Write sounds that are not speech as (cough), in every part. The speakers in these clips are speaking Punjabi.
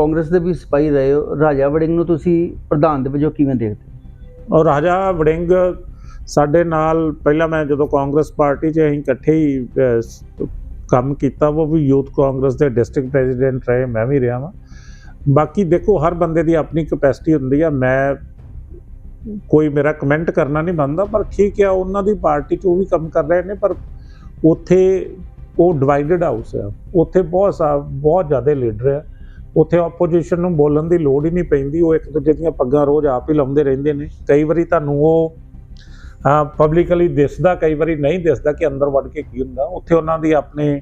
ਕਾਂਗਰਸ ਦੇ ਵੀ ਸਿਪਾਹੀ ਰਹੇ ਹੋ। ਰਾਜਾ ਵੜਿੰਗ ਨੂੰ ਤੁਸੀਂ ਪ੍ਰਧਾਨ ਦੇ ਵਜੋਂ ਕਿਵੇਂ ਦੇਖਦੇ ਹੋ? ਔਰ ਰਾਜਾ ਵੜਿੰਗ ਸਾਡੇ ਨਾਲ, ਪਹਿਲਾਂ ਮੈਂ ਜਦੋਂ ਕਾਂਗਰਸ ਪਾਰਟੀ 'ਚ ਅਸੀਂ ਇਕੱਠੇ ਹੀ ਕੰਮ ਕੀਤਾ, ਉਹ ਵੀ ਯੂਥ ਕਾਂਗਰਸ ਦੇ ਡਿਸਟ੍ਰਿਕਟ ਪ੍ਰੈਜ਼ੀਡੈਂਟ ਰਹੇ, ਮੈਂ ਵੀ ਰਿਹਾ ਵਾਂ। ਬਾਕੀ ਦੇਖੋ, ਹਰ ਬੰਦੇ ਦੀ ਆਪਣੀ ਕਪੈਸਿਟੀ ਹੁੰਦੀ ਆ। ਮੈਂ ਕੋਈ ਮੇਰਾ ਕਮੈਂਟ ਕਰਨਾ ਨਹੀਂ ਬੰਦਾ ਪਰ ਠੀਕ ਆ, ਉਹਨਾਂ ਦੀ ਪਾਰਟੀ 'ਚ ਉਹ ਵੀ ਕੰਮ ਕਰ ਰਹੇ ਨੇ, ਪਰ ਉੱਥੇ ਉਹ ਡਿਵਾਈਡਡ ਹਾਊਸ ਆ। ਉੱਥੇ ਬਹੁਤ ਸਾ, ਬਹੁਤ ਜ਼ਿਆਦਾ ਲੀਡਰ ਆ। ਉੱਥੇ ਆਪੋਜੀਸ਼ਨ ਨੂੰ ਬੋਲਣ ਦੀ ਲੋੜ ਹੀ ਨਹੀਂ ਪੈਂਦੀ, ਉਹ ਇੱਕ ਦੂਜੇ ਦੀਆਂ ਪੱਗਾਂ ਰੋਜ਼ ਆਪ ਹੀ ਲਾਉਂਦੇ ਰਹਿੰਦੇ ਨੇ। ਕਈ ਵਾਰੀ ਤੁਹਾਨੂੰ ਉਹ ਪਬਲਿਕਲੀ ਦਿਸਦਾ, ਕਈ ਵਾਰੀ ਨਹੀਂ ਦਿਸਦਾ ਕਿ ਅੰਦਰ ਵੜ ਕੇ ਕੀ ਹੁੰਦਾ। ਉੱਥੇ ਉਹਨਾਂ ਦੀ ਆਪਣੇ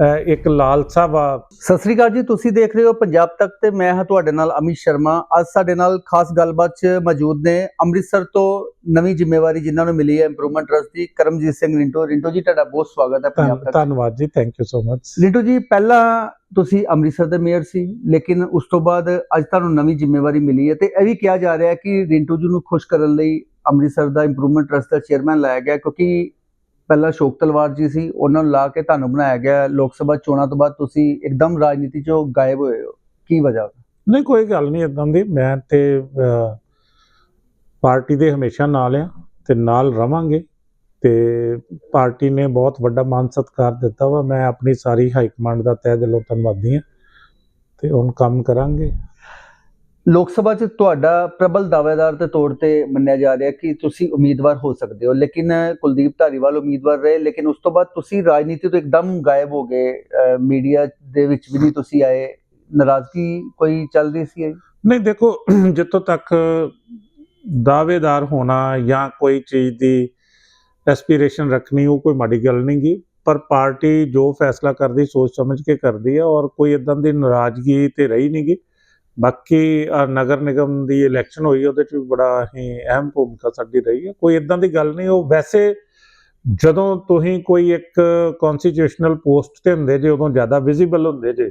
ਇੱਕ ਲਾਲਸਾ ਵਾ ਸਤਿ ਸ੍ਰੀ ਅਕਾਲ ਜੀ ਤੁਸੀਂ ਦੇਖ ਰਹੇ ਹੋ ਪੰਜਾਬ ਤੱਕ ਤੇ ਮੈਂ ਹਾਂ ਤੁਹਾਡੇ ਨਾਲ ਅਮਿਤ ਸ਼ਰਮਾ। ਅੱਜ ਸਾਡੇ ਨਾਲ ਖਾਸ ਗੱਲਬਾਤ 'ਚ ਮੌਜੂਦ ਨੇ ਅੰਮ੍ਰਿਤਸਰ ਤੋਂ ਨਵੀਂ ਜ਼ਿੰਮੇਵਾਰੀ ਜਿਨ੍ਹਾਂ ਨੂੰ ਮਿਲੀ ਹੈ ਇੰਪਰੂਵਮੈਂਟ ਟਰਸਟ ਦੀ ਕਰਮਜੀਤ ਸਿੰਘ ਰਿੰਟੋ। ਰਿੰਟੋ ਜੀ ਤੁਹਾਡਾ ਬਹੁਤ ਸਵਾਗਤ ਹੈ ਪੰਜਾਬ ਤੱਕ। ਧੰਨਵਾਦ ਜੀ thank you so much Rinto ji ਪਹਿਲਾਂ ਤੁਸੀਂ ਅੰਮ੍ਰਿਤਸਰ ਦੇ ਮੇਅਰ ਸੀ ਲੇਕਿਨ ਉਸ ਤੋਂ ਬਾਅਦ ਅੱਜ ਤੁਹਾਨੂੰ ਨਵੀਂ ਜ਼ਿੰਮੇਵਾਰੀ ਮਿਲੀ ਹੈ ਤੇ ਇਹ ਵੀ ਕਿਹਾ ਜਾ ਰਿਹਾ ਹੈ ਕਿ ਰਿੰਟੂ ਜੀ ਨੂੰ ਖੁਸ਼ ਕਰਨ ਲਈ ਅੰਮ੍ਰਿਤਸਰ ਦਾ ਇੰਪਰੂਵਮੈਂਟ ਟਰਸਟ ਦਾ ਚੇਅਰਮੈਨ ਲਾਇਆ ਗਿਆ ਕਿਉਂਕਿ ਪਹਿਲਾਂ ਸ਼ੋਕ ਤਲਵਾਰ ਜੀ ਸੀ, ਉਹਨਾਂ ਨੂੰ ਲਾ ਕੇ ਤੁਹਾਨੂੰ ਬਣਾਇਆ ਗਿਆ ਲੋਕ ਸਭਾ ਚੋਣਾਂ ਤੋਂ ਬਾਅਦ ਤੁਸੀਂ ਇੱਕਦਮ ਰਾਜਨੀਤੀ ਚੋਂ ਗਾਇਬ ਹੋਏ ਹੋ। ਕੀ ਵਜ੍ਹਾ ਨਹੀਂ, ਕੋਈ ਗੱਲ ਨਹੀਂ ਇਦਾਂ ਦੀ। ਮੈਂ ਤੇ ਪਾਰਟੀ ਦੇ ਹਮੇਸ਼ਾ ਨਾਲ ਆ ਤੇ ਨਾਲ ਰਵਾਂਗੇ ਤੇ ਪਾਰਟੀ ਨੇ ਬਹੁਤ ਵੱਡਾ ਮਾਨ ਸਤਿਕਾਰ ਦਿੱਤਾ ਵਾ। ਮੈਂ ਆਪਣੀ ਸਾਰੀ ਹਾਈ ਕਮਾਂਡ ਦਾ ਤਹਿ ਦਿਲੋਂ ਧੰਨਵਾਦੀ ਹਾਂ ਤੇ ਹੁਣ ਕੰਮ ਕਰਾਂਗੇ। ਲੋਕ ਸਭਾ 'ਚ ਤੁਹਾਡਾ ਪ੍ਰਬਲ ਦਾਅਵੇਦਾਰ ਦੇ ਤੌਰ ਤੇ ਮੰਨਿਆ ਜਾ ਰਿਹਾ ਕਿ ਤੁਸੀਂ ਉਮੀਦਵਾਰ ਹੋ ਸਕਦੇ ਹੋ, ਲੇਕਿਨ ਕੁਲਦੀਪ ਧਾਰੀਵਾਲ ਉਮੀਦਵਾਰ ਰਹੇ, ਲੇਕਿਨ ਉਸ ਤੋਂ ਬਾਅਦ ਤੁਸੀਂ ਰਾਜਨੀਤੀ ਤੋਂ ਇੱਕਦਮ ਗਾਇਬ ਹੋ ਗਏ ਮੀਡੀਆ ਦੇ ਵਿੱਚ ਵੀ ਨਹੀਂ ਤੁਸੀਂ ਆਏ। ਨਾਰਾਜ਼ਗੀ ਕੋਈ ਚੱਲ ਰਹੀ ਸੀ ਨਹੀਂ, ਦੇਖੋ, ਜਿੱਥੋਂ ਤੱਕ ਦਾਅਵੇਦਾਰ ਹੋਣਾ ਜਾਂ ਕੋਈ ਚੀਜ਼ ਦੀ ਐਸਪੀਰੇਸ਼ਨ ਰੱਖਣੀ, ਉਹ ਕੋਈ ਮਾੜੀ ਗੱਲ ਨਹੀਂ ਗੀ। ਪਰ ਪਾਰਟੀ ਜੋ ਫੈਸਲਾ ਕਰਦੀ, ਸੋਚ ਸਮਝ ਕੇ ਕਰਦੀ ਹੈ ਔਰ ਕੋਈ ਇਦਾਂ ਦੀ ਨਾਰਾਜ਼ਗੀ ਤੇ ਰਹੀ ਨਹੀਂ ਗੀ। ਬਾਕੀ ਨਗਰ ਨਿਗਮ ਦੀ ਇਲੈਕਸ਼ਨ ਹੋਈ ਉਹਦੇ ਚ ਵੀ ਬੜਾ ਹੀ ਅਹਿਮ ਭੂਮਿਕਾ ਸਾਡੀ ਰਹੀ ਹੈ। ਕੋਈ ਇਦਾਂ ਦੀ ਗੱਲ ਨਹੀਂ ਉਹ ਵੈਸੇ ਜਦੋਂ ਤੁਸੀਂ ਕੋਈ ਇੱਕ ਕਨਸਟੀਟਿਊਸ਼ਨਲ ਪੋਸਟ ਤੇ ਹੁੰਦੇ ਜੇ ਉਦੋਂ ਜ਼ਿਆਦਾ ਵਿਜ਼ੀਬਲ ਹੁੰਦੇ ਜੇ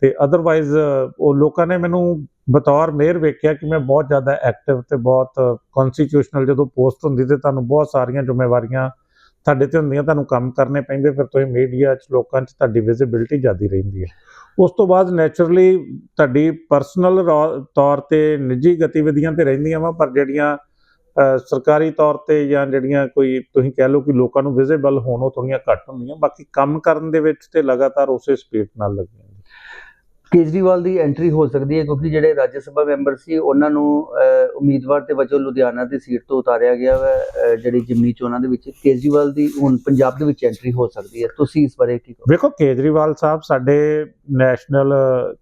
ਤੇ ਅਦਰਵਾਈਜ਼ ਉਹ ਲੋਕਾਂ ਨੇ ਮੈਨੂੰ ਬਤੌਰ ਮੇਅਰ ਵੇਖਿਆ ਕਿ ਮੈਂ ਬਹੁਤ ਜ਼ਿਆਦਾ ਐਕਟਿਵ ਤੇ ਬਹੁਤ ਕਨਸਟੀਟਿਊਸ਼ਨਲ ਜਦੋਂ ਪੋਸਟ ਹੁੰਦੀ ਤੇ ਤੁਹਾਨੂੰ ਬਹੁਤ ਸਾਰੀਆਂ ਜ਼ਿੰਮੇਵਾਰੀਆਂ ਤੁਹਾਡੇ ਤੇ ਹੁੰਦੀਆਂ ਤੁਹਾਨੂੰ ਕੰਮ ਕਰਨੇ ਪੈਂਦੇ, ਫਿਰ ਤੁਸੀਂ ਮੀਡੀਆ 'ਚ ਲੋਕਾਂ 'ਚ ਤੁਹਾਡੀ ਵਿਜ਼ਿਬਿਲਟੀ ਜ਼ਿਆਦੀ ਰਹਿੰਦੀ ਹੈ। ਉਸ ਤੋਂ ਬਾਅਦ ਨੇਚਰਲੀ ਤੁਹਾਡੀ ਪਰਸਨਲ ਤੌਰ ਤੇ ਨਿੱਜੀ ਗਤੀਵਿਧੀਆਂ ਤੇ ਰਹਿੰਦੀਆਂ ਵਾ, ਪਰ ਜਿਹੜੀਆਂ ਸਰਕਾਰੀ ਤੌਰ ਤੇ ਜਾਂ ਜਿਹੜੀਆਂ ਕੋਈ ਤੁਸੀਂ ਕਹਿ ਲਓ ਕਿ ਲੋਕਾਂ ਨੂੰ ਵਿਜ਼ਿਬਲ ਹੋਣ, ਉਹ ਥੋੜੀਆਂ ਘੱਟ ਹੁੰਦੀਆਂ। ਬਾਕੀ ਕੰਮ ਕਰਨ ਦੇ ਵਿੱਚ ਤੇ ਲਗਾਤਾਰ ਉਸੇ ਸਪੀਡ ਨਾਲ ਲੱਗੀਆਂ। ਕੇਜਰੀਵਾਲ ਦੀ ਐਂਟਰੀ ਹੋ ਸਕਦੀ ਹੈ ਕਿਉਂਕਿ ਜਿਹੜੇ ਰਾਜ ਸਭਾ ਮੈਂਬਰ ਸੀ ਉਹਨਾਂ ਨੂੰ ਉਮੀਦਵਾਰ ਦੇ ਵਜੋਂ ਲੁਧਿਆਣਾ ਦੀ ਸੀਟ ਤੋਂ ਉਤਾਰਿਆ ਗਿਆ ਹੈ ਜਿਹੜੀ ਜਿਮਨੀ ਚੋਣਾਂ ਦੇ ਵਿੱਚ ਕੇਜਰੀਵਾਲ ਦੀ ਹੁਣ ਪੰਜਾਬ ਦੇ ਵਿੱਚ ਐਂਟਰੀ ਹੋ ਸਕਦੀ ਹੈ। ਤੁਸੀਂ ਇਸ ਬਾਰੇ ਕੀ ਕਹੋ ਵੇਖੋ ਕੇਜਰੀਵਾਲ ਸਾਹਿਬ ਸਾਡੇ ਨੈਸ਼ਨਲ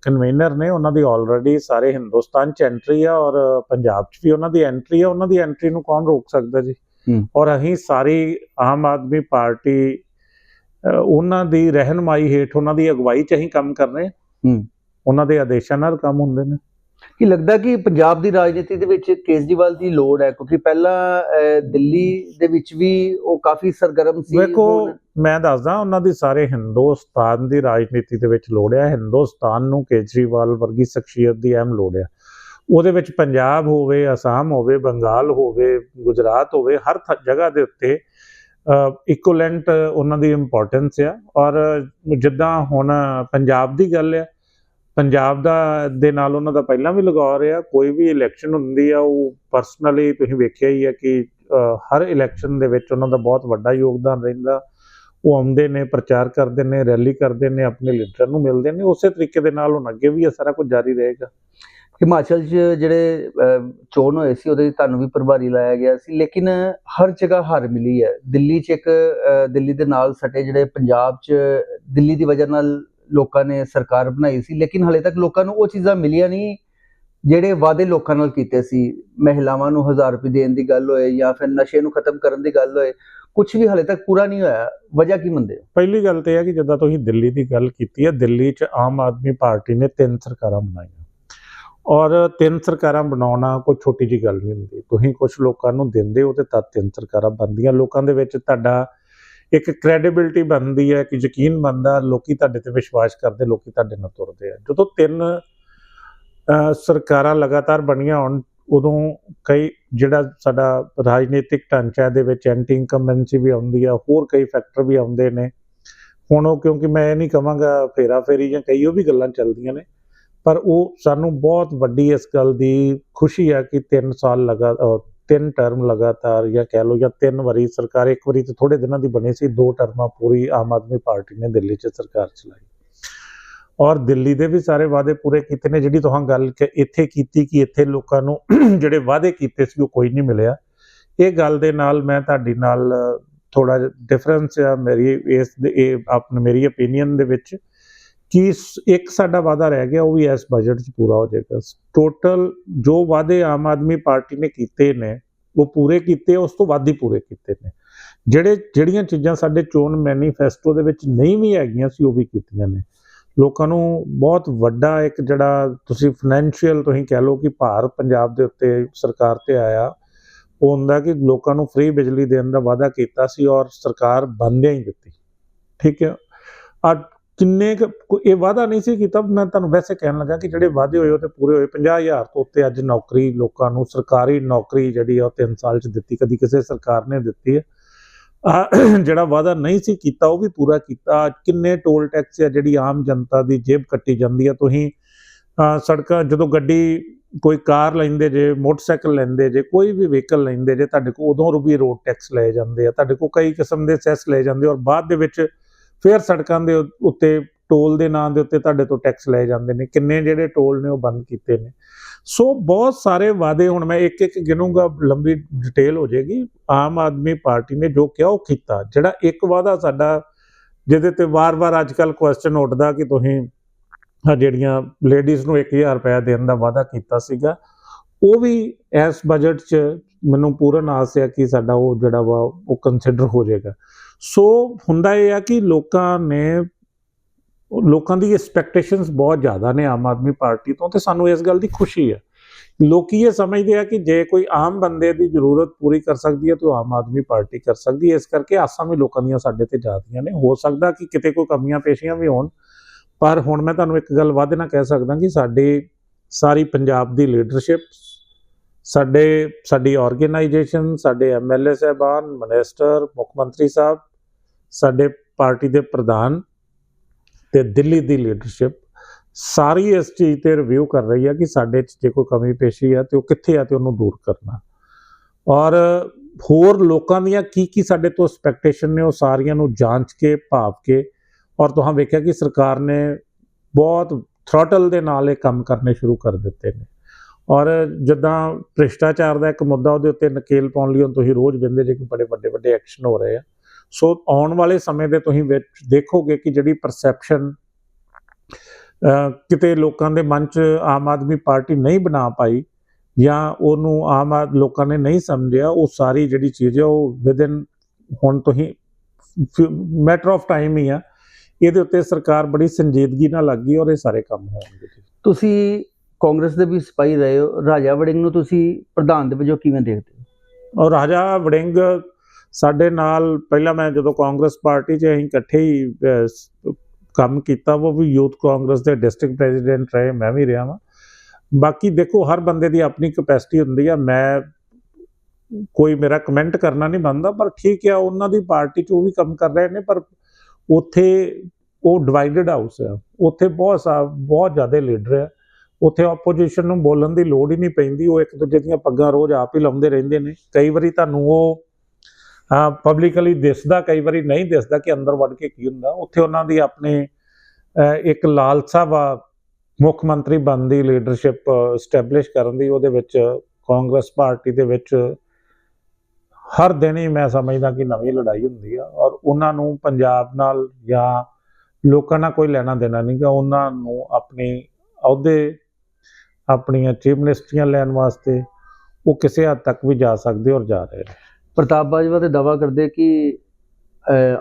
ਕਨਵੀਨਰ ਨੇ ਉਹਨਾਂ ਦੀ ਆਲਰੇਡੀ ਸਾਰੇ ਹਿੰਦੁਸਤਾਨ ਚ ਐਂਟਰੀ ਆ ਔਰ ਪੰਜਾਬ ਚ ਵੀ ਉਹਨਾਂ ਦੀ ਐਂਟਰੀ ਆ। ਉਹਨਾਂ ਦੀ ਐਂਟਰੀ ਨੂੰ ਕੌਣ ਰੋਕ ਸਕਦਾ ਜੀ। ਔਰ ਅਸੀਂ ਸਾਰੀ ਆਮ ਆਦਮੀ ਪਾਰਟੀ ਉਹਨਾਂ ਦੀ ਰਹਿਨਮਾਈ ਹੇਠ ਉਹਨਾਂ ਦੀ ਅਗਵਾਈ ਚ ਅਸੀਂ ਕੰਮ ਕਰ ਰਹੇ ਹੂੰ। ਉਹਨਾਂ ਦੇ ਆਦੇਸ਼ਾਂ ਨਾਲ ਕੰਮ ਹੁੰਦੇ ਨੇ। ਕੀ ਲੱਗਦਾ ਕਿ ਪੰਜਾਬ ਦੀ ਰਾਜਨੀਤੀ ਦੇ ਵਿੱਚ ਕੇਜਰੀਵਾਲ ਦੀ ਲੋੜ ਹੈ? ਕਿਉਂਕਿ ਪਹਿਲਾਂ ਦਿੱਲੀ ਦੇ ਵਿੱਚ ਵੀ ਉਹ ਕਾਫੀ ਸਰਗਰਮ ਸੀ। ਵੇਖੋ ਮੈਂ ਦੱਸਦਾ ਉਹਨਾਂ ਦੀ ਸਾਰੇ ਹਿੰਦੁਸਤਾਨ ਦੀ ਰਾਜਨੀਤੀ ਦੇ ਵਿੱਚ ਲੋੜ ਹੈ। ਹਿੰਦੁਸਤਾਨ ਨੂੰ ਕੇਜਰੀਵਾਲ ਵਰਗੀ ਸ਼ਖਸੀਅਤ ਦੀ ਅਹਿਮ ਲੋੜ ਹੈ। ਉਹਦੇ ਵਿੱਚ ਪੰਜਾਬ ਹੋਵੇ ਅਸਾਮ ਹੋਵੇ ਬੰਗਾਲ ਹੋਵੇ ਗੁਜਰਾਤ ਹੋਵੇ ਹਰ ਜਗ੍ਹਾ ਦੇ ਉੱਤੇ ਇਕੁਇਲੈਂਟ ਉਹਨਾਂ ਦੀ ਇੰਪੋਰਟੈਂਸ ਆ। ਔਰ ਜਿੱਦਾਂ ਹੁਣ ਪੰਜਾਬ ਦੀ ਗੱਲ ਆ ਪੰਜਾਬ ਦਾ, ਦੇ ਨਾਲ ਉਹਨਾਂ ਦਾ ਪਹਿਲਾਂ ਵੀ ਲਗਾਅ ਰਿਹਾ, ਕੋਈ ਵੀ ਇਲੈਕਸ਼ਨ ਹੁੰਦੀ ਆ, ਉਹ ਪਰਸਨਲੀ ਤੁਸੀਂ ਵੇਖਿਆ ਹੀ ਆ ਕਿ ਹਰ ਇਲੈਕਸ਼ਨ ਦੇ ਵਿੱਚ ਉਹਨਾਂ ਦਾ ਬਹੁਤ ਵੱਡਾ ਯੋਗਦਾਨ ਰਹਿੰਦਾ। ਉਹ ਆਉਂਦੇ ਨੇ, ਪ੍ਰਚਾਰ ਕਰਦੇ ਨੇ ਰੈਲੀ ਕਰਦੇ ਨੇ, ਆਪਣੇ ਲੀਡਰ ਨੂੰ ਮਿਲਦੇ ਨੇ, ਉਸੇ ਤਰੀਕੇ ਦੇ ਨਾਲ ਹੁਣ ਅੱਗੇ ਵੀ ਇਹ ਸਾਰਾ ਕੁਝ ਜਾਰੀ ਰਹੇਗਾ। ਹਿਮਾਚਲ 'ਚ ਜਿਹੜੇ ਚੋਣ ਹੋਏ ਸੀ, ਉਹਦੇ 'ਚ ਤੁਹਾਨੂੰ ਵੀ ਪ੍ਰਭਾਰੀ ਲਾਇਆ ਗਿਆ ਸੀ, ਲੇਕਿਨ ਹਰ ਜਗ੍ਹਾ ਹਾਰ ਮਿਲੀ ਹੈ। ਦਿੱਲੀ 'ਚ ਇੱਕ ਦਿੱਲੀ ਦੇ ਨਾਲ ਸਟੇ ਜਿਹੜੇ ਪੰਜਾਬ 'ਚ, ਦਿੱਲੀ ਦੀ ਵਜ੍ਹਾ ਨਾਲ ਲੋਕਾਂ ਨੇ ਸਰਕਾਰ ਬਣਾਈ ਸੀ, ਲੇਕਿਨ ਹਲੇ ਤੱਕ ਲੋਕਾਂ ਨੂੰ ਉਹ ਚੀਜ਼ਾਂ ਮਿਲੀਆਂ ਨਹੀਂ, ਜਿਹੜੇ ਵਾਅਦੇ ਲੋਕਾਂ ਨਾਲ ਕੀਤੇ ਸੀ, ਮਹਿਲਾਵਾਂ ਨੂੰ 1000 ਰੁਪਏ ਦੇਣ ਦੀ ਗੱਲ ਹੋਏ ਜਾਂ ਫਿਰ ਨਸ਼ੇ ਨੂੰ ਖਤਮ ਕਰਨ ਦੀ ਗੱਲ ਹੋਏ ਕੁਝ ਵੀ ਹਲੇ ਤੱਕ ਪੂਰਾ ਨਹੀਂ ਹੋਇਆ, ਵਜ੍ਹਾ ਕੀ ਮੰਨਦੇ ਹੋ? ਪਹਿਲੀ ਗੱਲ ਤੇ ਇਹ ਹੈ ਕਿ ਜਿੱਦਾਂ ਤੁਸੀਂ ਦਿੱਲੀ ਦੀ ਗੱਲ ਕੀਤੀ ਹੈ, ਦਿੱਲੀ 'ਚ ਆਮ ਆਦਮੀ ਪਾਰਟੀ ਨੇ ਤਿੰਨ ਸਰਕਾਰਾਂ ਬਣਾਈਆਂ। ਔਰ ਤਿੰਨ ਸਰਕਾਰਾਂ ਬਣਾਉਣਾ ਕੋਈ ਛੋਟੀ ਜੀ ਗੱਲ ਨਹੀਂ ਹੁੰਦੀ। ਤੁਸੀਂ ਕੁਝ ਲੋਕਾਂ ਨੂੰ ਦਿੰਦੇ ਹੋ ਤੇ ਤਦ ਤਿੰਨ ਸਰਕਾਰਾਂ ਬਣਦੀਆਂ। ਲੋਕਾਂ ਦੇ ਵਿੱਚ ਤੁਹਾਡਾ ਇੱਕ ਕ੍ਰੈਡੀਬਿਲਟੀ ਬਣਦੀ ਹੈ ਕਿ ਯਕੀਨ ਬਣਦਾ ਲੋਕੀ ਤੁਹਾਡੇ ਤੇ ਵਿਸ਼ਵਾਸ ਕਰਦੇ, ਲੋਕੀ ਤੁਹਾਡੇ ਨਾਲ ਤੁਰਦੇ ਆ। ਜਦੋਂ ਤਿੰਨ ਸਰਕਾਰਾਂ ਲਗਾਤਾਰ ਬਣੀਆਂ ਹੋਣ, ਉਦੋਂ ਕਈ ਜਿਹੜਾ ਸਾਡਾ ਰਾਜਨੀਤਿਕ ਢਾਂਚਾ ਦੇ ਵਿੱਚ ਐਂਟੀ ਇਨਕੰਬੈਂਸੀ ਵੀ ਆਉਂਦੀ ਆ, ਹੋਰ ਕਈ ਫੈਕਟਰ ਵੀ ਆਉਂਦੇ ਨੇ। ਹੁਣ ਉਹ ਕਿਉਂਕਿ ਮੈਂ ਇਹ ਨਹੀਂ ਕਹਾਂਗਾ ਫੇਰਾ ਫੇਰੀ ਜਾਂ ਕਈ ਉਹ ਵੀ ਗੱਲਾਂ ਚੱਲਦੀਆਂ ਨੇ, ਪਰ ਉਹ ਸਾਨੂੰ ਬਹੁਤ ਵੱਡੀ ਇਸ ਗੱਲ ਦੀ ਖੁਸ਼ੀ ਆ ਕਿ 3 ਸਾਲ ਲਗਾ ਤਿੰਨ ਟਰਮ ਲਗਾਤਾਰ ਜਾਂ ਕਹਿ ਲਓ ਜਾਂ ਤਿੰਨ ਵਾਰੀ ਸਰਕਾਰ ਇੱਕ ਵਾਰੀ ਤਾਂ ਥੋੜੇ ਦਿਨਾਂ ਦੀ ਬਣੀ ਸੀ, ਦੋ ਟਰਮਾਂ ਪੂਰੀ ਆਮ ਆਦਮੀ ਪਾਰਟੀ ਨੇ ਦਿੱਲੀ 'ਚ ਸਰਕਾਰ ਚਲਾਈ। ਔਰ ਦਿੱਲੀ ਦੇ ਵੀ ਸਾਰੇ ਵਾਅਦੇ ਪੂਰੇ ਕੀਤੇ ਨੇ, ਜਿਹੜੀ ਤੁਹਾਨੂੰ ਗੱਲ ਕਿ ਇੱਥੇ ਕੀਤੀ ਕਿ ਇੱਥੇ ਲੋਕਾਂ ਨੂੰ (clears throat) ਜਿਹੜੇ ਵਾਅਦੇ ਕੀਤੇ ਸੀ ਉਹ ਕੋਈ ਨਹੀਂ ਮਿਲਿਆ। ਇਹ ਗੱਲ ਦੇ ਨਾਲ ਮੈਂ ਤੁਹਾਡੀ ਨਾਲ ਥੋੜਾ ਡਿਫਰੈਂਸ ਆ, ਮੇਰੀ ਇਸ ਦੇ- ਇਹ ਆਪਣੀ, ਮੇਰੀ opinion ਦੇ ਵਿੱਚ ਕਿ ਇੱਕ ਸਾਡਾ ਵਾਅਦਾ ਰਹਿ ਗਿਆ, ਉਹ ਵੀ ਇਸ ਬਜਟ 'ਚ ਪੂਰਾ ਹੋ ਜਾਏਗਾ। ਟੋਟਲ ਜੋ ਵਾਅਦੇ ਆਮ ਆਦਮੀ ਪਾਰਟੀ ਨੇ ਕੀਤੇ ਨੇ, ਉਹ ਪੂਰੇ ਕੀਤੇ, ਉਸ ਤੋਂ ਵੱਧ ਹੀ ਪੂਰੇ ਕੀਤੇ ਨੇ। ਜਿਹੜੇ, ਜਿਹੜੀਆਂ ਚੀਜ਼ਾਂ ਸਾਡੇ ਚੋਣ ਮੈਨੀਫੈਸਟੋ ਦੇ ਵਿੱਚ ਨਹੀਂ ਵੀ ਹੈਗੀਆਂ ਸੀ, ਉਹ ਵੀ ਕੀਤੀਆਂ ਨੇ। ਲੋਕਾਂ ਨੂੰ ਬਹੁਤ ਵੱਡਾ ਇੱਕ ਜਿਹੜਾ ਤੁਸੀਂ ਫਾਈਨੈਂਸ਼ੀਅਲ ਤੁਸੀਂ ਕਹਿ ਲਓ ਕਿ ਭਾਰ ਪੰਜਾਬ ਦੇ ਉੱਤੇ ਸਰਕਾਰ ਤੇ ਆਇਆ, ਉਹ ਹੁੰਦਾ ਕਿ ਲੋਕਾਂ ਨੂੰ ਫ੍ਰੀ ਬਿਜਲੀ ਦੇਣ ਦਾ ਵਾਅਦਾ ਕੀਤਾ ਸੀ ਔਰ ਸਰਕਾਰ ਬੰਦਿਆਂ ਹੀ ਦਿੱਤੀ। ਠੀਕ ਹੈ? ਆ ਕਿੰਨੇ ਕੁ- ਕੋ- ਇਹ ਵਾਅਦਾ ਨਹੀਂ ਸੀ ਕੀਤਾ। ਮੈਂ ਤੁਹਾਨੂੰ ਵੈਸੇ ਕਹਿਣ ਲੱਗਾ ਕਿ ਜਿਹੜੇ ਵਾਅਦੇ ਹੋਏ ਉਹ ਤੇ ਪੂਰੇ ਹੋਏ। 50000 ਤੋਂ ਉੱਤੇ ਅੱਜ ਨੌਕਰੀ ਲੋਕਾਂ ਨੂੰ, ਸਰਕਾਰੀ ਨੌਕਰੀ ਜਿਹੜੀ ਆ ਉਹ 3 ਸਾਲ ਚ ਦਿੱਤੀ। ਕਦੀ ਕਿਸੇ ਸਰਕਾਰ ਨੇ ਦਿੱਤੀ ਹੈ (clears throat) ਜਿਹੜਾ ਵਾਅਦਾ ਨਹੀਂ ਸੀ ਕੀਤਾ, ਉਹ ਵੀ ਪੂਰਾ ਕੀਤਾ। ਕਿੰਨੇ ਟੋਲ ਟੈਕਸ ਆ ਜਿਹੜੀ ਆਮ ਜਨਤਾ ਦੀ ਜੇਬ ਕੱਟੀ ਜਾਂਦੀ ਆ। ਤੁਸੀਂ ਸੜਕਾਂ ਜਦੋਂ ਗੱਡੀ ਕੋਈ ਕਾਰ ਲੈਂਦੇ ਜੇ, ਮੋਟਰਸਾਈਕਲ ਲੈਂਦੇ ਜੇ, ਕੋਈ ਵੀ ਵਹੀਕਲ ਲੈਂਦੇ ਜੇ, ਤੁਹਾਡੇ ਕੋਲ ਉਦੋਂ ਵੀ ਰੋਡ ਟੈਕਸ ਲਏ ਜਾਂਦੇ ਆ। ਤੁਹਾਡੇ ਕੋਲ ਕਈ ਕਿਸਮ ਦੇ ਸੈਸ ਲਏ ਜਾਂਦੇ ਔਰ ਬਾਅਦ ਦੇ ਵਿੱਚ ਫਿਰ ਸੜਕਾਂ ਦੇ ਉੱਤੇ, ਟੋਲ ਦੇ ਨਾਂ ਦੇ ਉੱਤੇ ਤੁਹਾਡੇ ਤੋਂ ਟੈਕਸ ਲਏ ਜਾਂਦੇ ਨੇ। ਕਿੰਨੇ ਜਿਹੜੇ ਟੋਲ ਨੇ ਉਹ ਬੰਦ ਕੀਤੇ ਨੇ। ਸੋ ਬਹੁਤ ਸਾਰੇ ਵਾਅਦੇ ਹੁਣ ਮੈਂ ਇੱਕ ਇੱਕ ਗਿਣੂੰਗਾ, ਲੰਬੀ ਡਿਟੇਲ ਹੋ ਜਾਏਗੀ। ਆਮ ਆਦਮੀ ਪਾਰਟੀ ਨੇ ਜੋ ਕਿਹਾ ਉਹ ਕੀਤਾ। ਜਿਹੜਾ ਇੱਕ ਵਾਅਦਾ ਸਾਡਾ, ਜਿਹਦੇ ਤੇ ਵਾਰ-ਵਾਰ ਅੱਜ-ਕੱਲ ਕੁਐਸਚਨ ਉੱਠਦਾ ਕਿ ਤੁਸੀਂ ਜਿਹੜੀਆਂ ਲੇਡੀਜ਼ ਨੂੰ 1000 ਰੁਪਏ ਦੇਣ ਦਾ ਵਾਅਦਾ ਕੀਤਾ ਸੀਗਾ, ਉਹ ਵੀ ਇਸ ਬਜਟ 'ਚ ਮੈਨੂੰ ਪੂਰਨ ਆਸ ਹੈ ਕਿ ਸਾਡਾ ਉਹ ਜਿਹੜਾ ਵਾ, ਉਹ ਕੰਸੀਡਰ ਹੋ ਜਾਏਗਾ। ਸੋ ਹੁੰਦਾ ਇਹ ਆ ਕਿ ਲੋਕਾਂ ਨੇ, ਲੋਕਾਂ ਦੀ ਐਕਸਪੈਕਟੇਸ਼ਨਸ ਬਹੁਤ ਜ਼ਿਆਦਾ ਨੇ ਆਮ ਆਦਮੀ ਪਾਰਟੀ ਤੋਂ ਤੇ ਸਾਨੂੰ ਇਸ ਗੱਲ ਦੀ ਖੁਸ਼ੀ ਹੈ ਲੋਕੀ ਇਹ ਸਮਝਦੇ ਆ ਕਿ ਜੇ ਕੋਈ ਆਮ ਬੰਦੇ ਦੀ ਜ਼ਰੂਰਤ ਪੂਰੀ ਕਰ ਸਕਦੀ ਹੈ ਤਾਂ ਉਹ ਆਮ ਆਦਮੀ ਪਾਰਟੀ ਕਰ ਸਕਦੀ ਹੈ। ਇਸ ਕਰਕੇ ਆਸਾਂ ਵੀ ਲੋਕਾਂ ਦੀਆਂ ਸਾਡੇ ਤੇ ਜਾਂਦੀਆਂ ਨੇ। ਹੋ ਸਕਦਾ ਕਿ ਕਿਤੇ ਕੋਈ ਕਮੀਆਂ ਪੇਸ਼ੀਆਂ ਵੀ ਹੋਣ, ਪਰ ਹੁਣ ਮੈਂ ਤੁਹਾਨੂੰ ਇੱਕ ਗੱਲ ਵਾਅਦੇ ਨਾਲ ਕਹਿ ਸਕਦਾ ਕਿ ਸਾਡੇ ਸਾਰੀ ਪੰਜਾਬ ਦੀ ਲੀਡਰਸ਼ਿਪ ਸਾਡੇ, ਸਾਡੀ ਆਰਗੇਨਾਈਜੇਸ਼ਨ ਸਾਡੇ ਐਮਐਲਏ ਸਾਹਿਬਾਨ ਮਿਨਿਸਟਰ ਮੁੱਖ ਮੰਤਰੀ ਸਾਹਿਬ ਸਾਡੇ ਪਾਰਟੀ ਦੇ ਪ੍ਰਧਾਨ ਤੇ ਦਿੱਲੀ ਦੀ ਲੀਡਰਸ਼ਿਪ ਸਾਰੀ ਇਸ ਚੀਜ਼ ਤੇ ਰਿਵਿਊ ਕਰ ਰਹੀ ਹੈ ਕਿ ਸਾਡੇ 'ਚ ਜੇ ਕੋਈ ਕਮੀ ਪੇਸ਼ੀ ਆ ਤੇ ਉਹ ਕਿੱਥੇ ਆ ਤੇ ਉਹਨੂੰ ਦੂਰ ਕਰਨਾ। ਔਰ ਹੋਰ ਲੋਕਾਂ ਦੀਆਂ ਕੀ ਕੀ ਸਾਡੇ ਤੋਂ ਐਕਸਪੈਕਟੇਸ਼ਨ ਨੇ ਉਹ ਸਾਰੀਆਂ ਨੂੰ ਜਾਂਚ ਕੇ, ਭਾਵ ਕੇ ਔਰ ਤੁਹਾਂ ਵੇਖਿਆ ਕਿ ਸਰਕਾਰ ਨੇ ਬਹੁਤ ਥਰੋਟਲ ਦੇ ਨਾਲ ਇਹ ਕੰਮ ਕਰਨੇ ਸ਼ੁਰੂ ਕਰ ਦਿੱਤੇ ਨੇ। ਔਰ ਜਿੱਦਾਂ ਭ੍ਰਿਸ਼ਟਾਚਾਰ ਦਾ ਇੱਕ ਮੁੱਦਾ ਉਹਦੇ ਉੱਤੇ ਨਕੇਲ ਪਾਉਣ ਲਈ ਹੁਣ ਤੁਸੀਂ ਰੋਜ਼ ਵਿੰਦੇ ਜੇ ਕਿ ਬੜੇ ਵੱਡੇ ਵੱਡੇ ਐਕਸ਼ਨ ਹੋ ਰਹੇ ਆ। ਸੋ ਆਉਣ ਵਾਲੇ ਸਮੇਂ ਦੇ ਤੁਸੀਂ ਵਿੱਚ ਦੇਖੋਗੇ ਕਿ ਜਿਹੜੀ ਪਰਸੈਪਸ਼ਨ ਕਿਤੇ ਲੋਕਾਂ ਦੇ ਮਨ 'ਚ ਆਮ ਆਦਮੀ ਪਾਰਟੀ ਨਹੀਂ ਬਣਾ ਪਾਈ ਜਾਂ ਉਹਨੂੰ ਆਮ ਆਦ ਲੋਕਾਂ ਨੇ ਨਹੀਂ ਸਮਝਿਆ ਉਹ ਸਾਰੀ ਜਿਹੜੀ ਚੀਜ਼ ਹੈ ਉਹ ਵਿਦਨ ਹੁਣ ਤੁਸੀਂ ਮੈਟਰ ਆਫ ਟਾਈਮ ਹੀ ਆ। ਇਹਦੇ ਉੱਤੇ ਸਰਕਾਰ ਬੜੀ ਸੰਜੀਦਗੀ ਨਾਲ ਲੱਗੀ ਔਰ ਇਹ ਸਾਰੇ ਕੰਮ ਹੋਣਗੇ। ਤੁਸੀਂ ਕਾਂਗਰਸ ਦੇ ਵੀ ਸਿਪਾਹੀ ਰਹੇ ਹੋ। ਰਾਜਾ ਵੜਿੰਗ ਨੂੰ ਤੁਸੀਂ ਪ੍ਰਧਾਨ ਦੇ ਵਜੋਂ ਕਿਵੇਂ ਦੇਖਦੇ ਹੋ? ਔਰ ਰਾਜਾ ਵੜਿੰਗ ਸਾਡੇ ਨਾਲ ਪਹਿਲਾਂ ਮੈਂ ਜਦੋਂ ਕਾਂਗਰਸ ਪਾਰਟੀ 'ਚ ਅਸੀਂ ਇਕੱਠੇ ਹੀ ਕੰਮ ਕੀਤਾ, ਉਹ ਵੀ ਯੂਥ ਕਾਂਗਰਸ ਦੇ ਡਿਸਟ੍ਰਿਕਟ ਪ੍ਰੈਜ਼ੀਡੈਂਟ ਰਹੇ, ਮੈਂ ਵੀ ਰਿਹਾ ਵਾਂ। ਬਾਕੀ ਦੇਖੋ, ਹਰ ਬੰਦੇ ਦੀ ਆਪਣੀ ਕਪੈਸਿਟੀ ਹੁੰਦੀ ਆ, ਮੈਂ ਕੋਈ ਮੇਰਾ ਕਮੈਂਟ ਕਰਨਾ ਨਹੀਂ ਬਣਦਾ ਪਰ ਠੀਕ ਆ, ਉਹਨਾਂ ਦੀ ਪਾਰਟੀ 'ਚ ਉਹ ਵੀ ਕੰਮ ਕਰ ਰਹੇ ਨੇ, ਪਰ ਉੱਥੇ ਉਹ ਡਿਵਾਈਡਡ ਹਾਊਸ ਆ। ਉੱਥੇ ਬਹੁਤ ਸਾ, ਬਹੁਤ ਜ਼ਿਆਦਾ ਲੀਡਰ ਆ। ਉੱਥੇ ਆਪੋਜੀਸ਼ਨ ਨੂੰ ਬੋਲਣ ਦੀ ਲੋੜ ਹੀ ਨਹੀਂ ਪੈਂਦੀ, ਉਹ ਇੱਕ ਦੂਜੇ ਦੀਆਂ ਪੱਗਾਂ ਰੋਜ਼ ਆਪ ਹੀ ਲਾਉਂਦੇ ਰਹਿੰਦੇ ਨੇ। ਕਈ ਵਾਰੀ ਤੁਹਾਨੂੰ ਉਹ ਪਬਲਿਕਲੀ ਦਿਸਦਾ, ਕਈ ਵਾਰੀ ਨਹੀਂ ਦਿਸਦਾ ਕਿ ਅੰਦਰ ਵੜ ਕੇ ਕੀ ਹੁੰਦਾ। ਉੱਥੇ ਉਹਨਾਂ ਦੀ ਆਪਣੇ ਇੱਕ ਲਾਲਸਾ ਵਾ, ਮੁੱਖ ਮੰਤਰੀ ਬਣਨ ਦੀ ਲੀਡਰਸ਼ਿਪ ਸਟੈਬਲਿਸ਼ ਕਰਨ ਦੀ, ਉਹਦੇ ਵਿੱਚ ਕਾਂਗਰਸ ਪਾਰਟੀ ਦੇ ਵਿੱਚ ਹਰ ਦਿਨ ਹੀ ਮੈਂ ਸਮਝਦਾ ਕਿ ਨਵੀਂ ਲੜਾਈ ਹੁੰਦੀ ਆ ਔਰ ਉਹਨਾਂ ਨੂੰ ਪੰਜਾਬ ਨਾਲ ਜਾਂ ਲੋਕਾਂ ਨਾਲ ਕੋਈ ਲੈਣਾ ਦੇਣਾ ਨਹੀਂ ਨਹੀਂਗਾ ਉਹਨਾਂ ਨੂੰ ਆਪਣੇ, ਅਹੁਦੇ, ਆਪਣੀਆਂ ਚੀਫ ਮਿਨਿਸਟਰੀਆਂ ਲੈਣ ਵਾਸਤੇ ਉਹ ਕਿਸੇ ਹੱਦ ਤੱਕ ਵੀ ਜਾ ਸਕਦੇ ਔਰ ਜਾ ਰਹੇ ਨੇ। ਪ੍ਰਤਾਪ ਬਾਜਵਾ ਤੇ ਦਾਵਾ ਕਰਦੇ ਕਿ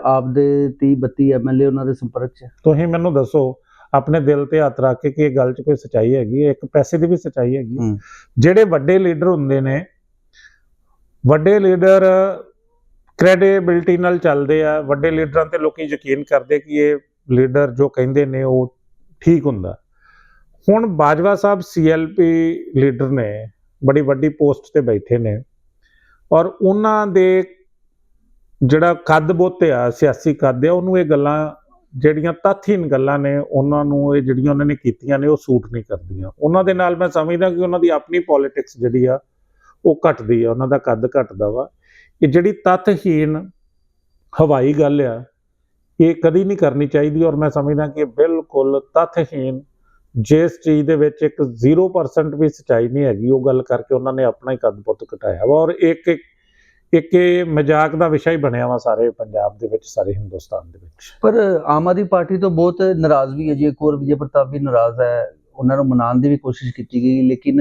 ਆਪ ਦੇ 30 32 ਐਮਐਲਏ ਉਹਨਾਂ ਦੇ ਸੰਪਰਕ 'ਚ। ਤੁਸੀਂ ਮੈਨੂੰ ਦੱਸੋ ਆਪਣੇ ਦਿਲ ਤੇ ਹੱਥ ਰੱਖ ਕੇ ਕਿ ਇਹ ਗੱਲ 'ਚ ਕੋਈ ਸਚਾਈ ਹੈਗੀ ਹੈ ਇੱਕ ਪੈਸੇ ਦੀ ਵੀ ਸਚਾਈ ਹੈਗੀ। ਜਿਹੜੇ ਵੱਡੇ ਲੀਡਰ ਹੁੰਦੇ ਨੇ ਵੱਡੇ ਲੀਡਰ ਕ੍ਰੈਡੀਬਿਲਟੀ ਨਾਲ ਚੱਲਦੇ ਆ ਵੱਡੇ ਲੀਡਰਾਂ ਤੇ ਲੋਕੀ ਯਕੀਨ ਕਰਦੇ ਕਿ ਇਹ ਲੀਡਰ ਜੋ ਕਹਿੰਦੇ ਨੇ ਉਹ ਠੀਕ ਹੁੰਦਾ ਹੁਣ ਬਾਜਵਾ ਸਾਹਿਬ ਸੀਐਲਪੀ ਲੀਡਰ ਨੇ ਬੜੀ ਵੱਡੀ ਪੋਸਟ ਤੇ ਬੈਠੇ ਨੇ ਔਰ ਉਹਨਾਂ ਦੇ ਜਿਹੜਾ ਕੱਦ ਬੁੱਤ ਆ, ਸਿਆਸੀ ਕੱਦ ਆ, ਉਹਨੂੰ ਇਹ ਗੱਲਾਂ ਜਿਹੜੀਆਂ ਤੱਥਹੀਨ ਗੱਲਾਂ ਨੇ, ਉਹਨਾਂ ਨੂੰ ਇਹ ਜਿਹੜੀਆਂ ਉਹਨਾਂ ਨੇ ਕੀਤੀਆਂ ਨੇ, ਉਹ ਸੂਟ ਨਹੀਂ ਕਰਦੀਆਂ। ਉਹਨਾਂ ਦੇ ਨਾਲ ਮੈਂ ਸਮਝਦਾ ਕਿ ਉਹਨਾਂ ਦੀ ਆਪਣੀ ਪੋਲਿਟਿਕਸ ਜਿਹੜੀ ਆ, ਉਹ ਘਟਦੀ ਆ, ਉਹਨਾਂ ਦਾ ਕੱਦ ਘਟਦਾ ਵਾ। ਇਹ ਜਿਹੜੀ ਤੱਥਹੀਨ ਹਵਾਈ ਗੱਲ ਆ, ਇਹ ਕਦੀ ਨਹੀਂ ਕਰਨੀ ਚਾਹੀਦੀ ਔਰ ਮੈਂ ਸਮਝਦਾ ਕਿ ਬਿਲਕੁਲ ਤੱਥਹੀਨ ਜਿਸ ਚੀਜ਼ ਦੇ ਵਿੱਚ ਇੱਕ 0% ਵੀ ਸਚਾਈ ਨਹੀਂ ਹੈਗੀ ਉਹ ਗੱਲ ਕਰਕੇ ਉਹਨਾਂ ਨੇ ਆਪਣਾ ਹੀ ਕੱਦ ਪੁੱਤ ਘਟਾਇਆ ਵਾ ਔਰ ਇੱਕ ਇੱਕ ਇੱਕ ਇਹ ਮਜ਼ਾਕ ਦਾ ਵਿਸ਼ਾ ਹੀ ਬਣਿਆ ਵਾ ਸਾਰੇ ਪੰਜਾਬ ਦੇ ਵਿੱਚ ਸਾਰੇ ਹਿੰਦੁਸਤਾਨ ਦੇ ਵਿੱਚ। ਪਰ ਆਮ ਆਦਮੀ ਪਾਰਟੀ ਤੋਂ ਬਹੁਤ ਨਾਰਾਜ਼ ਵੀ ਹੈ ਜੀ ਇੱਕ ਹੋਰ ਵਿਜੇ ਪ੍ਰਤਾਪ ਵੀ ਨਾਰਾਜ਼ ਹੈ ਉਹਨਾਂ ਨੂੰ ਮਨਾਉਣ ਦੀ ਵੀ ਕੋਸ਼ਿਸ਼ ਕੀਤੀ ਗਈ ਲੇਕਿਨ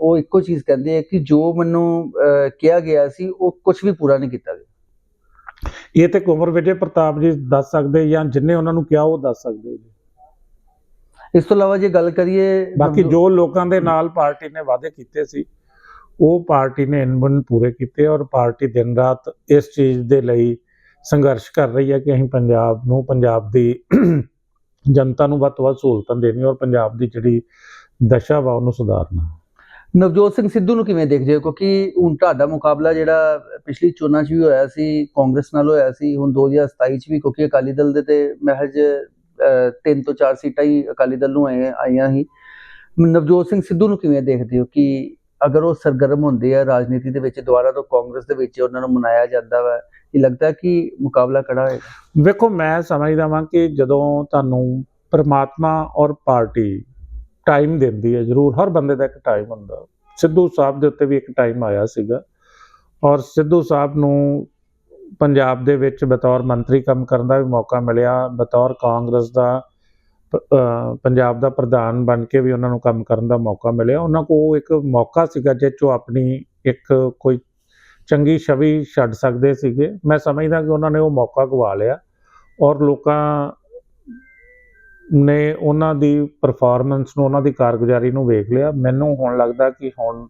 ਉਹ ਇੱਕੋ ਚੀਜ਼ ਕਹਿੰਦੇ ਆ ਕਿ ਜੋ ਮੈਨੂੰ ਕਿਹਾ ਗਿਆ ਸੀ ਉਹ ਕੁਝ ਵੀ ਪੂਰਾ ਨਹੀਂ ਕੀਤਾ ਗਿਆ। ਇਹ ਤੇ ਕੁੰਵਰ ਵਿਜੇ ਪ੍ਰਤਾਪ ਜੀ ਦੱਸ ਸਕਦੇ ਜਾਂ ਜਿੰਨੇ ਉਹਨਾਂ ਨੂੰ ਕਿਹਾ ਉਹ ਦੱਸ ਸਕਦੇ ਜੀ। ਇਸ ਤੋਂ ਇਲਾਵਾ ਜੇ ਗੱਲ ਕਰੀਏ ਬਾਕੀ ਜੋ ਲੋਕਾਂ ਦੇ ਨਾਲ ਪਾਰਟੀ ਨੇ ਵਾਅਦੇ ਕੀਤੇ ਸੀ ਉਹ ਪਾਰਟੀ ਨੇ ਇਨਵਨ ਪੂਰੇ ਕੀਤੇ ਔਰ ਪਾਰਟੀ ਦਿਨ ਰਾਤ ਇਸ ਚੀਜ਼ ਦੇ ਲਈ ਸੰਘਰਸ਼ ਕਰ ਰਹੀ ਹੈ ਕਿ ਅਸੀਂ ਪੰਜਾਬ ਨੂੰ ਪੰਜਾਬ ਦੀ (clears throat) ਜਨਤਾ ਨੂੰ ਵੱਧ ਤੋਂ ਵੱਧ ਸਹੂਲਤਾਂ ਦੇਣੀ ਔਰ ਪੰਜਾਬ ਦੀ ਜਿਹੜੀ ਦਸ਼ਾ ਵਾ ਉਹਨੂੰ ਸੁਧਾਰਨਾ। ਨਵਜੋਤ ਸਿੰਘ ਸਿੱਧੂ ਨੂੰ ਕਿਵੇਂ ਦੇਖਦੇ ਹੋ? ਕਿਉਂਕਿ ਹੁਣ ਤੁਹਾਡਾ ਮੁਕਾਬਲਾ ਜਿਹੜਾ ਪਿਛਲੀ ਚੋਣਾਂ 'ਚ ਵੀ ਹੋਇਆ ਸੀ ਕਾਂਗਰਸ ਨਾਲ ਹੋਇਆ ਸੀ ਹੁਣ 2027 'ਚ ਵੀ ਕਿਉਂਕਿ ਅਕਾਲੀ ਦਲ ਦੇ ਤੇ ਮਹਿਜ ਤਿੰਨ ਤੋਂ ਚਾਰ ਸੀਟਾਂ ਹੀ ਅਕਾਲੀ ਦਲ ਨੂੰ ਆਏ ਆਈਆਂ ਸੀ। ਨਵਜੋਤ ਸਿੰਘ ਸਿੱਧੂ ਨੂੰ ਕਿਵੇਂ ਦੇਖਦੇ ਹੋ ਕਿ ਅਗਰ ਉਹ ਸਰਗਰਮ ਹੁੰਦੇ ਆ ਰਾਜਨੀਤੀ ਦੇ ਵਿੱਚ ਦੁਬਾਰਾ ਤੋਂ ਕਾਂਗਰਸ ਦੇ ਵਿੱਚ ਉਹਨਾਂ ਨੂੰ ਮਨਾਇਆ ਜਾਂਦਾ ਵਾ, ਇਹ ਲੱਗਦਾ ਕਿ ਮੁਕਾਬਲਾ ਕੜਾ ਹੋਏਗਾ? ਵੇਖੋ, ਮੈਂ ਸਮਝਦਾ ਵਾਂ ਕਿ ਜਦੋਂ ਤੁਹਾਨੂੰ ਪ੍ਰਮਾਤਮਾ ਔਰ ਪਾਰਟੀ ਟਾਈਮ ਦਿੰਦੀ ਹੈ, ਜ਼ਰੂਰ ਹਰ ਬੰਦੇ ਦਾ ਇੱਕ ਟਾਈਮ ਹੁੰਦਾ। ਸਿੱਧੂ ਸਾਹਿਬ ਦੇ ਉੱਤੇ ਵੀ ਇੱਕ ਟਾਈਮ ਆਇਆ ਸੀਗਾ। ਔਰ ਸਿੱਧੂ ਸਾਹਿਬ ਨੂੰ ਪੰਜਾਬ ਦੇ ਵਿੱਚ ਬਤੌਰ ਮੰਤਰੀ ਕੰਮ ਕਰਨ ਦਾ ਵੀ ਮੌਕਾ ਮਿਲਿਆ, ਬਤੌਰ ਕਾਂਗਰਸ ਦਾ ਪੰਜਾਬ ਦਾ ਪ੍ਰਧਾਨ ਬਣ ਕੇ ਵੀ ਉਹਨਾਂ ਨੂੰ ਕੰਮ ਕਰਨ ਦਾ ਮੌਕਾ ਮਿਲਿਆ। ਉਹਨਾਂ ਕੋਲ ਇੱਕ ਮੌਕਾ ਸੀਗਾ ਜਿਸ 'ਚੋਂ ਆਪਣੀ ਇੱਕ ਕੋਈ ਚੰਗੀ ਛਵੀ ਛੱਡ ਸਕਦੇ ਸੀਗੇ। ਮੈਂ ਸਮਝਦਾ ਕਿ ਉਹਨਾਂ ਨੇ ਉਹ ਮੌਕਾ ਗਵਾ ਲਿਆ ਔਰ ਲੋਕਾਂ ਨੇ ਉਹਨਾਂ ਦੀ ਪਰਫਾਰਮੈਂਸ ਨੂੰ, ਉਹਨਾਂ ਦੀ ਕਾਰਗੁਜ਼ਾਰੀ ਨੂੰ ਵੇਖ ਲਿਆ। ਮੈਨੂੰ ਹੁਣ ਲੱਗਦਾ ਕਿ ਹੁਣ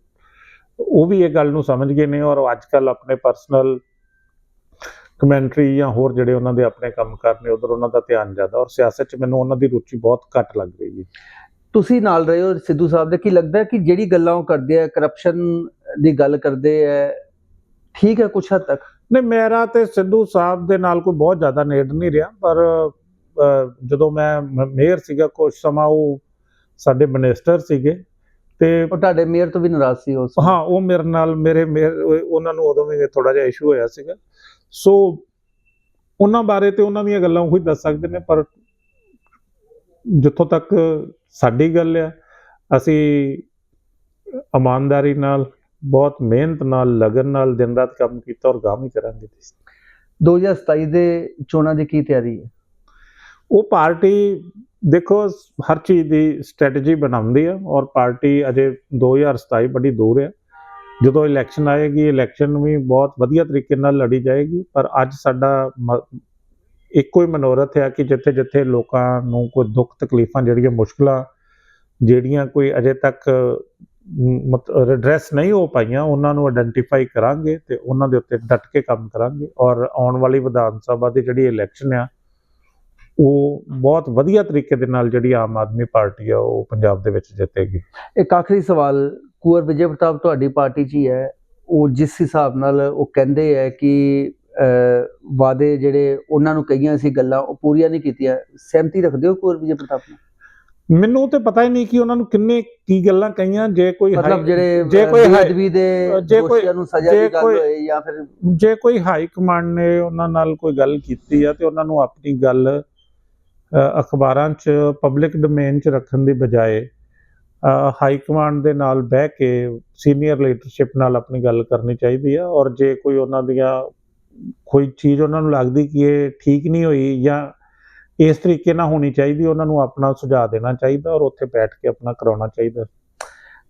ਉਹ ਵੀ ਇਹ ਗੱਲ ਨੂੰ ਸਮਝ ਗਏ ਨੇ ਔਰ ਅੱਜ ਕੱਲ ਆਪਣੇ ਪਰਸਨਲ ਕਮੈਂਟਰੀ ਜਾਂ ਹੋਰ ਜਿਹੜੇ ਉਹਨਾਂ ਦੇ ਆਪਣੇ ਕੰਮ ਕਰ ਨੇ ਉਧਰ ਉਹਨਾਂ ਦਾ ਧਿਆਨ ਜ਼ਿਆਦਾ ਔਰ ਸਿਆਸਤ 'ਚ ਮੈਨੂੰ ਉਹਨਾਂ ਦੀ ਰੁਚੀ ਬਹੁਤ ਘੱਟ ਲੱਗ ਰਹੀ ਹੈ ਤੁਸੀਂ ਨਾਲ ਰਹੇ ਹੋ ਸਿੱਧੂ ਸਾਹਿਬ ਦੇ ਕੀ ਲੱਗਦਾ ਹੈ ਕਿ ਜਿਹੜੀ ਗੱਲਾਂ ਉਹ ਕਰਦੇ ਆ ਕਰਪਸ਼ਨ ਦੀ ਗੱਲ ਕਰਦੇ ਆ ਠੀਕ ਹੈ ਕੁਛ ਹੱਦ ਤੱਕ ਨਹੀਂ ਮੇਰਾ ਤੇ ਸਿੱਧੂ ਸਾਹਿਬ ਦੇ ਨਾਲ ਕੋਈ ਬਹੁਤ ਜ਼ਿਆਦਾ ਨੇੜ ਨਹੀਂ ਰਿਹਾ ਪਰ ਜਦੋਂ ਮੈਂ ਮੇਅਰ ਸੀਗਾ ਕੁਝ ਸਮਾਂ ਉਹ ਸਾਡੇ ਮਿਨਿਸਟਰ ਸੀਗੇ ਤੇ ਉਹ ਤੁਹਾਡੇ ਮੇਅਰ ਤੋਂ ਵੀ ਨਾਰਾਜ਼ ਸੀ ਉਸ। ਹਾਂ ਉਹ ਮੇਰੇ ਨਾਲ ਮੇਰੇ ਮੇਅਰ ਉਹਨਾਂ ਨੂੰ ਉਦੋਂ ਵੀ ਥੋੜਾ ਜਿਹਾ ਇਸ਼ੂ ਹੋਇਆ ਸੀਗਾ ਸੋ ਉਹਨਾਂ ਬਾਰੇ ਤੇ ਉਹਨਾਂ ਦੀਆਂ ਗੱਲਾਂ ਉਹੀ ਦੱਸ ਸਕਦੇ ਨੇ ਪਰ ਜਿੱਥੋਂ ਤੱਕ ਸਾਡੀ ਗੱਲ ਆ ਅਸੀਂ ਇਮਾਨਦਾਰੀ ਨਾਲ ਬਹੁਤ ਮਿਹਨਤ ਨਾਲ ਲਗਨ ਨਾਲ ਦਿਨ ਰਾਤ ਕੰਮ ਕੀਤਾ ਔਰ ਗਾਮ ਹੀ ਕਰਾਂਗੇ। 2027 ਦੇ ਚੋਣਾਂ ਦੀ ਕੀ ਤਿਆਰੀ ਹੈ? ਉਹ ਪਾਰਟੀ ਦੇਖੋ ਹਰ ਚੀਜ਼ ਦੀ ਸਟ੍ਰੈਟਜੀ ਬਣਾਉਂਦੀ ਆ ਔਰ ਪਾਰਟੀ ਅਜੇ 2027 ਬੜੀ ਦੂਰ ਹੈ ਜਦੋਂ ਇਲੈਕਸ਼ਨ ਆਏਗੀ ਇਲੈਕਸ਼ਨ ਵੀ ਬਹੁਤ ਵਧੀਆ ਤਰੀਕੇ ਨਾਲ ਲੜੀ ਜਾਏਗੀ, ਪਰ ਅੱਜ ਸਾਡਾ ਮ- ਇੱਕੋ ਹੀ ਮਨੋਰਥ ਹੈ ਕਿ ਜਿੱਥੇ ਜਿੱਥੇ ਲੋਕਾਂ ਨੂੰ ਕੋਈ ਦੁੱਖ ਤਕਲੀਫਾਂ ਜਿਹੜੀਆਂ ਮੁਸ਼ਕਲਾਂ, ਜਿਹੜੀਆਂ ਕੋਈ ਅਜੇ ਤੱਕ ਰਿਡਰੈਸ ਨਹੀਂ ਹੋ ਪਾਈਆਂ, ਉਹਨਾਂ ਨੂੰ ਆਇਡੈਂਟੀਫਾਈ ਕਰਾਂਗੇ ਤੇ ਉਹਨਾਂ ਦੇ ਉੱਤੇ ਡਟ ਕੇ ਕੰਮ ਕਰਾਂਗੇ ਔਰ ਆਉਣ ਵਾਲੀ ਵਿਧਾਨ ਸਭਾ ਦੀ ਜਿਹੜੀ ਇਲੈਕਸ਼ਨ ਆ, ਉਹ ਬਹੁਤ ਵਧੀਆ ਤਰੀਕੇ ਦੇ ਨਾਲ ਜਿਹੜੀ ਆਮ ਆਦਮੀ ਪਾਰਟੀ ਆ, ਉਹ ਪੰਜਾਬ ਦੇ ਵਿੱਚ ਜਿੱਤੇਗੀ। ਇੱਕ ਆਖਰੀ ਸਵਾਲ ਕੁੰਵਰ ਵਿਜੇ ਪ੍ਰਤਾਪ ਤੁਹਾਡੀ ਪਾਰਟੀ 'ਚ ਹੀ ਹੈ। ਉਹ ਜਿਸ ਹਿਸਾਬ ਨਾਲ ਉਹ ਕਹਿੰਦੇ ਹੈ ਕਿ ਵਾਅਦੇ ਜਿਹੜੇ ਉਹਨਾਂ ਨੂੰ ਕਹੀਆਂ ਸੀ ਗੱਲਾਂ ਉਹ ਪੂਰੀਆਂ ਨਹੀਂ ਕੀਤੀਆਂ। ਸਹਿਮਤੀ ਰੱਖਦੇ ਹੋ ਕੁੰਵਰ ਵਿਜੇ ਪ੍ਰਤਾਪ ਨਾਲ? ਮੈਨੂੰ ਤੇ ਪਤਾ ਹੀ ਨਹੀਂ ਕਿ ਉਹਨਾਂ ਨੂੰ ਕਿੰਨੇ ਕੀ ਗੱਲਾਂ ਕਹੀਆਂ। ਜੇ ਕੋਈ ਮਤਲਬ ਜਿਹੜੇ ਜੇ ਕੋਈ ਬੇਅਦਬੀ ਦੇ ਜੇ ਕੋਈ- ਨੂੰ ਸਜ਼ਾ ਦੀ ਗੱਲ ਹੋਏ ਜਾਂ ਫਿਰ ਜੇ ਕੋਈ ਹਾਈ ਕਮਾਂਡ ਨੇ ਉਹਨਾਂ ਨਾਲ ਕੋਈ ਗੱਲ ਕੀਤੀ ਆ ਤੇ ਉਹਨਾਂ ਨੂੰ ਆਪਣੀ ਗੱਲ ਅਖਬਾਰਾਂ 'ਚ ਪਬਲਿਕ ਡੋਮੇਨ 'ਚ ਰੱਖਣ ਦੀ ਬਜਾਏ ਹਾਈ ਕਮਾਂਡ ਦੇ ਨਾਲ ਬਹਿ ਕੇ ਸੀਨੀਅਰ ਲੀਡਰਸ਼ਿਪ ਨਾਲ ਆਪਣੀ ਗੱਲ ਕਰਨੀ ਚਾਹੀਦੀ ਆ ਔਰ ਜੇ ਕੋਈ ਉਹਨਾਂ ਦੀਆਂ ਕੋਈ ਚੀਜ਼ ਉਹਨਾਂ ਨੂੰ ਲੱਗਦੀ ਕਿ ਇਹ ਠੀਕ ਨਹੀਂ ਹੋਈ ਜਾਂ ਇਸ ਤਰੀਕੇ ਨਾਲ ਹੋਣੀ ਚਾਹੀਦੀ, ਉਹਨਾਂ ਨੂੰ ਆਪਣਾ ਸੁਝਾਅ ਦੇਣਾ ਚਾਹੀਦਾ ਔਰ ਉੱਥੇ ਬੈਠ ਕੇ ਆਪਣਾ ਕਰਾਉਣਾ ਚਾਹੀਦਾ।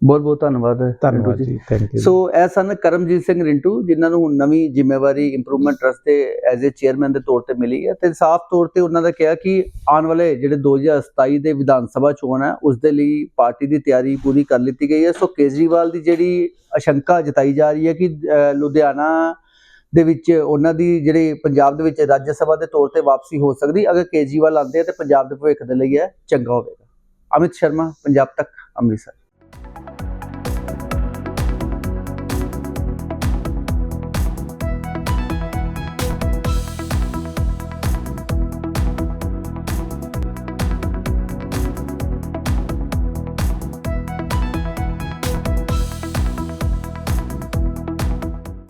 ਬਹੁਤ ਬਹੁਤ ਧੰਨਵਾਦ ਧੰਨਵਾਦ ਜੀ। ਥੈਂਕ ਯੂ ਸੋ ਇਹ ਸਨ ਕਰਮਜੀਤ ਸਿੰਘ ਰਿੰਟੂ ਜਿਨ੍ਹਾਂ ਨੂੰ ਹੁਣ ਨਵੀਂ ਜ਼ਿੰਮੇਵਾਰੀ ਇੰਪਰੂਵਮੈਂਟ ਟਰਸਟ ਦੇ ਐਜ਼ ਅ ਚੇਅਰਮੈਨ ਦੇ ਤੌਰ ਤੇ ਮਿਲੀ ਹੈ ਤੇ ਸਾਫ਼ ਤੌਰ ਤੇ ਉਹਨਾਂ ਦਾ ਕਿਹਾ ਕਿ ਆਉਣ ਵਾਲੇ ਜਿਹੜੇ 2027 ਦੇ ਵਿਧਾਨ ਸਭਾ ਚੋਣ ਹੈ ਉਸ ਦੇ ਲਈ ਪਾਰਟੀ ਦੀ ਤਿਆਰੀ ਪੂਰੀ ਕਰ ਲਿੱਤੀ ਗਈ ਹੈ। ਸੋ ਕੇਜਰੀਵਾਲ ਦੀ ਜਿਹੜੀ ਆਸ਼ੰਕਾ ਜਤਾਈ ਜਾ ਰਹੀ ਹੈ ਕਿ ਲੁਧਿਆਣਾ ਦੇ ਵਿੱਚ ਉਹਨਾਂ ਦੀ ਜਿਹੜੇ ਪੰਜਾਬ ਦੇ ਵਿੱਚ ਰਾਜ ਸਭਾ ਦੇ ਤੌਰ ਤੇ ਵਾਪਸੀ ਹੋ ਸਕਦੀ ਅਗਰ ਕੇਜਰੀਵਾਲ ਆਉਂਦੇ ਆ ਤੇ ਪੰਜਾਬ ਦੇ ਭਵਿੱਖ ਦੇ ਲਈ ਇਹ ਚੰਗਾ ਹੋਵੇਗਾ। ਅਮਿਤ ਸ਼ਰਮਾ ਪੰਜਾਬ ਤੱਕ ਅੰਮ੍ਰਿਤਸਰ।